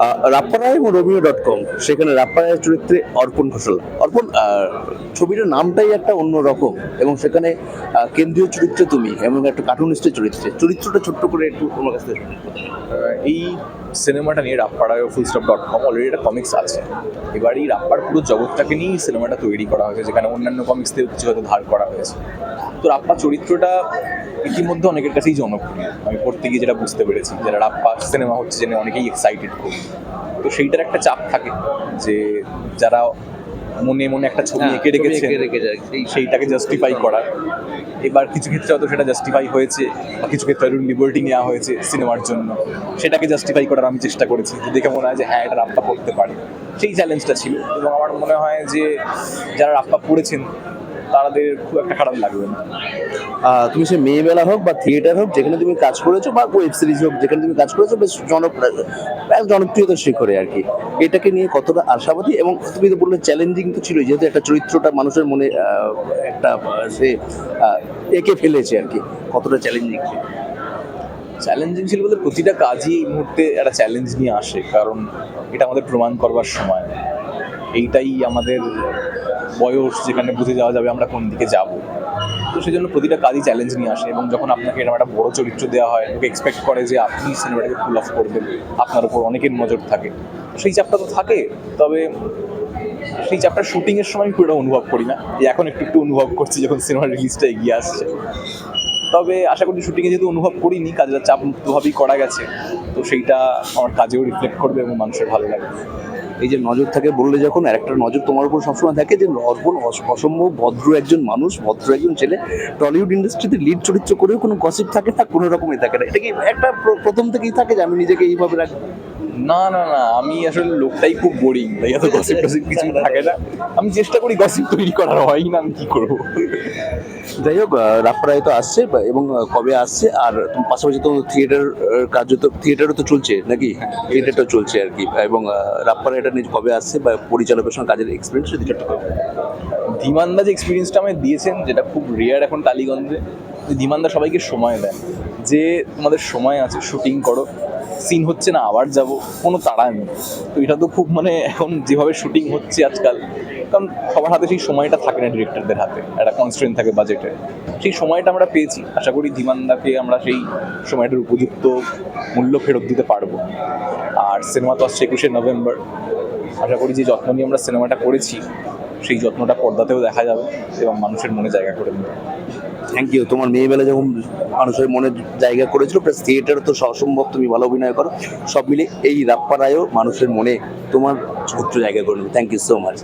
আহ, রাপ্পা রায় এবং Romeo dot com সেখানে রাপ্পা রায়ের চরিত্রে অর্পণ ঘোষাল। অর্পণ ছবিটার নামটাই একটা অন্য রকম এবং সেখানে কেন্দ্রীয় চরিত্রে তুমি এবং একটা কার্টুনিস্টের চরিত্রে। চরিত্রটা ছোট্ট করে একটু তোমার কাছ থেকে এই সিনেমাটা নিয়ে রাপ্পাড়ায় full stop dot com already একটা কমিক্স আছে। এবার এই রাপ্পার পুরো জগৎটাকে নিয়েই সিনেমাটা তৈরি করা হয়েছে, যেখানে অন্যান্য কমিক্স থেকে কিছু হয়তো ধার করা হয়েছে। তো রাপ্পা চরিত্রটা ইতিমধ্যে অনেকের কাছেই জনপ্রিয়। আমি পড়তে গিয়ে যেটা বুঝতে পেরেছি যারা রাপ্পা সিনেমা হচ্ছে জেনে অনেকেই এক্সাইটেড খুব। তো সেইটার একটা চাপ থাকে যে যারা মনে মনে একটা ছবি হ্যাঁ, এঁকে রেখেছে সেইটাকে জাস্টিফাই করা। এবার কিছু ক্ষেত্রে হয়তো সেটা জাস্টিফাই হয়েছে বা কিছু ক্ষেত্রে হয়তো লিবার্টি নেওয়া হয়েছে সিনেমার জন্য। সেটাকে জাস্টিফাই করার আমি চেষ্টা করেছি যে দেখে মনে হয় যে হ্যাঁ এটা রাপ্পা করতে পারে। সেই চ্যালেঞ্জটা ছিল। এবং আমার মনে হয় যে যারা রাপ্পা পড়েছেন তাদের খুব একটা খারাপ লাগবে না। তুমি সে মেয়েবেলা হোক বা থিয়েটার হোক যেখানে তুমি কাজ করেছ বা ওয়েব সিরিজ হোক যেখানে তুমি কাজ করেছ বেশ জনপ্রিয় এক জনপ্রিয়তার শিখরে আর কি। এটাকে নিয়ে কতটা আশাবাদী এবং তুমি তো বললে চ্যালেঞ্জিং তো ছিল যেহেতু একটা চরিত্রটা মানুষের মনে একটা সে এঁকে ফেলেছে আর কি কতটা চ্যালেঞ্জিং ছিল। চ্যালেঞ্জিং ছিল বলতে প্রতিটা কাজই এই মুহূর্তে একটা চ্যালেঞ্জ নিয়ে আসে কারণ এটা আমাদের প্রমাণ করবার সময়। এইটাই আমাদের বয়স, যেখানে বুঝে যাওয়া যাবে আমরা কোন দিকে যাব। তো সেই জন্য প্রতিটা কাজই চ্যালেঞ্জ নিয়ে আসে এবং যখন আপনাকে এরকম একটা বড় চরিত্র দেওয়া হয়, লোকে এক্সপেক্ট করে যে আপনি সিনেমাটাকে ফুল অফ করবেন, আপনার উপর অনেকের নজর থাকে। সেই চাপটা তো থাকে, তবে সেই চাপটা শুটিংয়ের সময় আমি পুরোটা অনুভব করি না। এখন একটু একটু অনুভব করছি যখন সিনেমার রিলিজটা এগিয়ে আসছে। তবে আশা করি শুটিংয়ে যেহেতু অনুভব করিনি কাজটা চাপ মুক্তভাবেই করা গেছে, তো সেইটা আমার কাজেও রিফ্লেক্ট করবে এবং মানুষের ভালো লাগবে। এই যে নজর থাকে বললে যখন আর একটা নজর তোমার উপর সবসময় থাকে যে অর্পণ অসম্ভব ভদ্র একজন মানুষ, ভদ্র একজন ছেলে, টলিউড ইন্ডাস্ট্রিতে লিড চরিত্র করেও কোনো গসিপ থাকে না, কোনো রকমই থাকে না। এটা কি একটা প্র- প্রথম থেকেই থাকে যে আমি নিজেকে এইভাবে রাখব? না না না আমি আসলে লোকটাই খুব বোরিং তাই এত গসিপ টসিপ কিছু থাকে না। আমি চেষ্টা করি গসিপ তৈরি করার হয় না আমি কি করব? যাই হোক রাপ্পারায় তো আসছে এবং কবে আসছে আর পাশাপাশি তো থিয়েটার কার্য তো থিয়েটারও তো চলছে নাকি? থিয়েটারটা চলছে আর কি এবং রাপ্পারা এটা নিয়ে কবে আসছে বা পরিচালকের সঙ্গে কাজের এক্সপিরিয়েন্স। ধীমানদা যে এক্সপিরিয়েন্সটা আমায় দিয়েছেন যেটা খুব রেয়ার এখন টালিগঞ্জে ধীমানদা সবাইকে সময় দেন যে তোমাদের সময় আছে শুটিং করো সিন হচ্ছে না, আবার যাব, কোনো তাড়া নেই। তো এটা তো খুব মানে এখন যেভাবে শুটিং হচ্ছে আজকাল, কারণ সবার হাতে সেই সময়টা থাকে না ডিরেক্টরদের হাতে, একটা কনস্ট্রেন্ট থাকে বাজেটে সেই সময়টা আমরা পেয়েছি, আশা করি ধীমানদাকে আমরা সেই সময়টার উপযুক্ত মূল্য ফেরত দিতে পারব। আর সিনেমা তো আসছে একুশে নভেম্বর, আশা করি যে যত্ন নিয়ে আমরা সিনেমাটা করেছি সেই যত্নটা পর্দাতেও দেখা যাবে এবং মানুষের মনে জায়গা করে নেবে। থ্যাংক ইউ তোমার মেয়েবেলা যখন মানুষের মনে জায়গা করেছিল প্লাস থিয়েটার তো অসম্ভব তুমি ভালো অভিনয় করো, সব মিলে এই রাপ্পারায়ও মানুষের মনে তোমার ছোট্ট জায়গা করে নেবে। Thank you so much